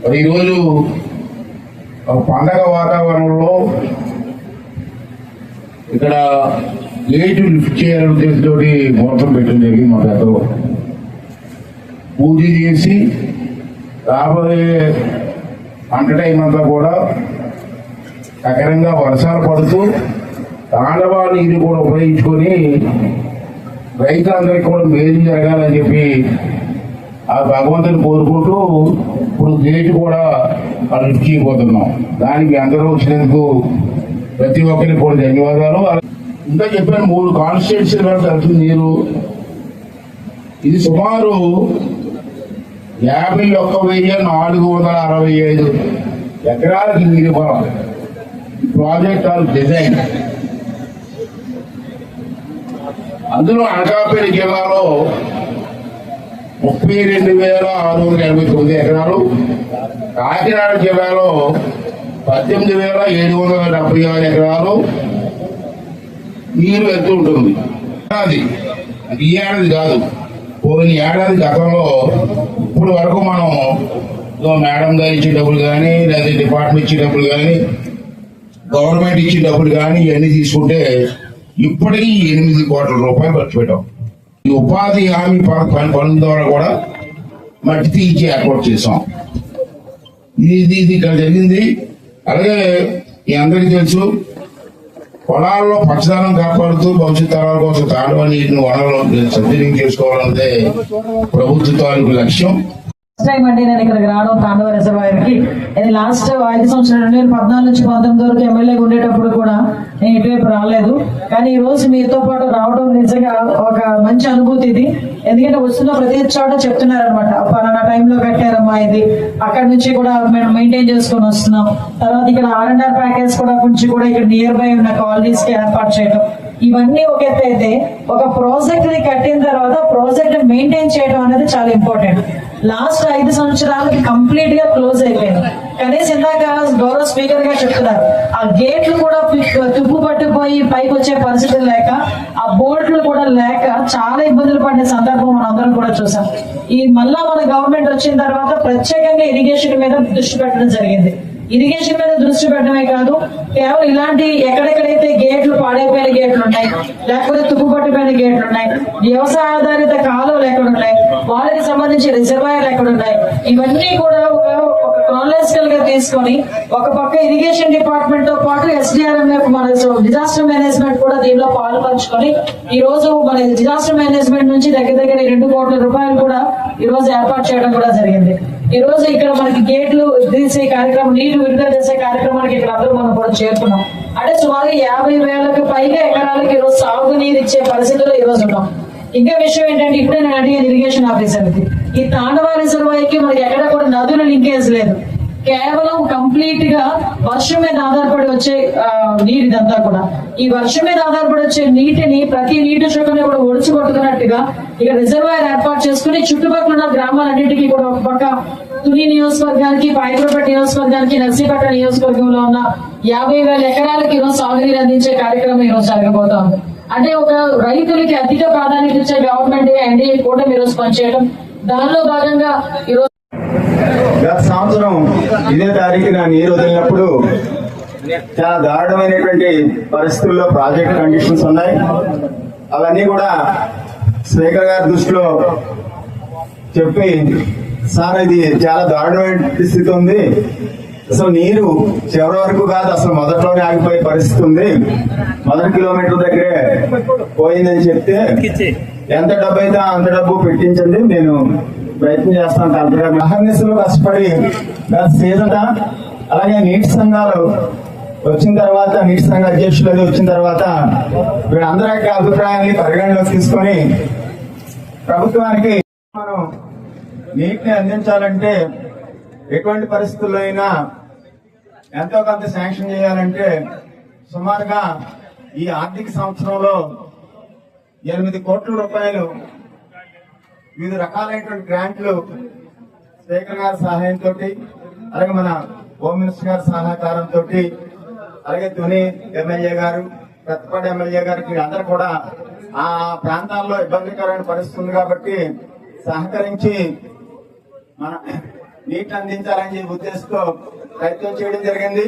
మరి ఈరోజు పండగ వాతావరణంలో ఇక్కడ గేటు లిఫ్ట్ చేయాలని ఉద్దేశంతో ముహూర్తం పెట్టడం జరిగింది మా పెద్దలు పూజ చేసి రాబోయే పంట టైం అంతా కూడా సకరంగా వర్షాలు పడుతూ తాండవా నీరు కూడా ఉపయోగించుకొని రైతులందరికీ కూడా మేలు జరగాలని చెప్పి ఆ భగవంతుని కోరుకుంటూ ఇప్పుడు గేటు కూడా మనం లిఫ్ట్ దానికి అందరూ వచ్చినందుకు ప్రతి ఒక్కరికి కూడా ధన్యవాదాలు. ఇంకా చెప్పాను మూడు కాన్స్టిట్యూన్సీ వెళ్తుంది నీరు. ఇది సుమారు యాభై ఒక్క వెయ్యి నాలుగు వందల అరవై ఐదు ఎకరాలకి నీరు పొలం. Project or design. అందులో అనకాపల్లి జిల్లాలో ముప్పై రెండు వేల ఆరు వందల ఎనభై తొమ్మిది ఎకరాలు కాకినాడ జిల్లాలో పద్దెనిమిది వేల ఏడు వందల డెబ్బై ఆరు ఎకరాలు నీరు ఎత్తు ఉంటుంది. అది ఈ ఏడాది కాదు పోయిన ఏడాది గతంలో ఇప్పుడు వరకు మనం మేడం గారు ఇచ్చే డబ్బులు కానీ లేదా డిపార్ట్మెంట్ ఇచ్చే డబ్బులు కానీ గవర్నమెంట్ ఇచ్చే డబ్బులు కానీ ఇవన్నీ తీసుకుంటే ఇప్పటికీ ఎనిమిది కోట్ల రూపాయలు ఖర్చు పెట్టాం. ఈ ఉపాధి హామీ పని పనుల ద్వారా కూడా మట్టి తీయించి ఏర్పాటు చేసాం ఇది ఇది ఇక్కడ జరిగింది. అలాగే ఈ అందరికీ తెలుసు పొలాల్లో పచ్చదనం కాపాడుతూ భవిష్యత్ తరాల కోసం తాండవ నీటిని వనరులు సద్వినియోగం చేసుకోవాలన్నదే ప్రభుత్వ తాలూకు లక్ష్యం. ఫస్ట్ టైం అండి నేను ఇక్కడికి రావడం తాండవ రిజర్వాయర్కి ఇది లాస్ట్ ఐదు సంవత్సరాలు రెండు వేల పద్నాలుగు నుంచి పంతొమ్మిది వరకు ఎమ్మెల్యేగా ఉండేటప్పుడు కూడా నేను ఇటువైపు రాలేదు. కానీ ఈ రోజు మీతో పాటు రావడం నిజంగా ఒక మంచి అనుభూతి ఇది. ఎందుకంటే వస్తున్న ప్రతి చోట చెప్తున్నారనమాట పలానా టైంలో కట్టారమ్మా ఇది. అక్కడ నుంచి కూడా మేము మెయింటైన్ చేసుకొని వస్తున్నాం. తర్వాత ఇక్కడ ఆర్ అండ్ ఆర్ ప్యాకేజ్ కూడా కొంచెం కూడా ఇక్కడ నియర్ బై ఉన్న కాలనీస్కి ఏర్పాటు చేయడం ఇవన్నీ ఒక ఎత్తు అయితే ఒక ప్రాజెక్ట్ని కట్టిన తర్వాత ప్రాజెక్ట్ మెయింటైన్ చేయడం అనేది చాలా ఇంపార్టెంట్ లాస్ట్ ఐదు సంవత్సరాలకి కంప్లీట్గా క్లోజ్ అయిపోయింది. కనీసం ఇందాక గౌరవ స్పీకర్గా చెప్తున్నారు ఆ గేట్లు కూడా తుప్పు పట్టిపోయి పైకి వచ్చే పరిస్థితులు లేక ఆ బోర్డులు కూడా లేక చాలా ఇబ్బందులు పడిన సందర్భం మనం అందరం కూడా చూసాం. ఈ మళ్ళా మన గవర్నమెంట్ వచ్చిన తర్వాత ప్రత్యేకంగా ఇరిగేషన్ మీద దృష్టి పెట్టడం జరిగింది. ఇరిగేషన్ మీద దృష్టి పెట్టడమే కాదు కేవలం ఇలాంటి ఎక్కడెక్కడైతే గేట్లు పాడైపోయిన గేట్లు ఉన్నాయి లేకపోతే తుప్పుపట్టిపోయిన గేట్లు ఉన్నాయి వ్యవసాయ ఆధారిత కాలువలు ఎక్కడ ఉన్నాయి వాళ్ళకి సంబంధించి రిజర్వాయర్లు ఎక్కడ ఉన్నాయి ఇవన్నీ కూడా ఒక ఒక గా తీసుకొని ఒక పక్క ఇరిగేషన్ డిపార్ట్మెంట్తో పాటు ఎస్డిఆర్ఎంఎఫ్ మన డిజాస్టర్ మేనేజ్మెంట్ కూడా దీనిలో పాల్పంచుకొని ఈ రోజు మన డిజాస్టర్ మేనేజ్మెంట్ నుంచి దగ్గర దగ్గర రెండు కోట్ల రూపాయలు కూడా ఈ రోజు ఏర్పాటు చేయడం కూడా జరిగింది. ఈ రోజు ఇక్కడ మనకి గేట్లు తీసే కార్యక్రమం నీళ్ళు విడుదల చేసే కార్యక్రమానికి ఇక్కడ అందరూ మనం కూడా చేరుకున్నాం. అంటే సుమారు యాభై వేలకు పైగా ఎకరాలకి ఈరోజు రోజు సాగునీరు ఇచ్చే పరిస్థితుల్లో ఈ రోజు ఉన్నాం. ఇంకా విషయం ఏంటంటే ఇప్పుడే నేను అడిగాను ఇరిగేషన్ ఆఫీసర్కి ఈ తాండవ రిజర్వాయర్కి మనకి ఎక్కడ కూడా నదులు లింకేజ్ లేదు. కేవలం కంప్లీట్గా వర్షం మీద ఆధారపడి వచ్చే నీరు ఇదంతా కూడా. ఈ వర్షం మీద ఆధారపడి వచ్చే నీటిని ప్రతి నీటి చుక్కని కూడా ఒడిచి కొట్టుకున్నట్టుగా ఇక రిజర్వాయర్ ఏర్పాటు చేసుకుని చుట్టుపక్కల ఉన్న గ్రామాలన్నింటికి కూడా ఒక పక్క తుని నియోజకవర్గానికి పాయకురపేట నియోజకవర్గానికి నర్సీపట్ట నియోజకవర్గంలో ఉన్న యాభై వేల ఎకరాలకి ఈరోజు సాగునీరు అందించే కార్యక్రమం ఈరోజు జరగబోతోంది అంటే ఒక రైతులకి అధిక ప్రాధాన్యత ఇచ్చే గవర్నమెంట్ ఎన్డీఏ కూటమి ఈరోజు పనిచేయడం. దానిలో భాగంగా ఈరోజు గత సంవత్సరం ఇదే తారీఖున నీరు వదిలినప్పుడు చాలా దారుణమైనటువంటి పరిస్థితుల్లో ప్రాజెక్ట్ కండిషన్స్ ఉన్నాయి. అవన్నీ కూడా స్పీకర్ గారి దృష్టిలో చెప్పి సార్ ఇది చాలా దారుణమైన స్థితి ఉంది. అసలు నీరు చివరి వరకు కాదు అసలు మొదట్లోనే ఆగిపోయే పరిస్థితి ఉంది. మొదటి కిలోమీటర్ దగ్గరే పోయిందని చెప్తే ఎంత డబ్బు అయితే అంత డబ్బు పెట్టించండి నేను ప్రయత్నం చేస్తాం కలెక్టర్ గారు అహర్నిశలు కష్టపడి గత సీజన్ అలాగే నీటి సంఘాలు వచ్చిన తర్వాత నీటి సంఘ అధ్యక్షులు అది వచ్చిన తర్వాత వీళ్ళందరి యొక్క అభిప్రాయాన్ని పరిగణలోకి తీసుకొని ప్రభుత్వానికి మనం నీటిని అందించాలంటే ఎటువంటి పరిస్థితుల్లో అయినా ఎంతో కొంత శాంక్షన్ చేయాలంటే సుమారుగా ఈ ఆర్థిక సంవత్సరంలో ఎనిమిది కోట్ల రూపాయలు వివిధ రకాలైనటువంటి గ్రాంట్లు స్పీకర్ గారి సహాయంతో అలాగే మన హోమ్ మినిస్టర్ గారి సహకారంతో అలాగే తుని ఎమ్మెల్యే గారు పెద్దపాటి ఎమ్మెల్యే గారికి అందరూ కూడా ఆ ప్రాంతాల్లో ఇబ్బందికరమైన పరిస్థితుంది కాబట్టి సహకరించి మన నీటిని అందించాలని ఉద్దేశంతో ప్రయత్నం చేయడం జరిగింది.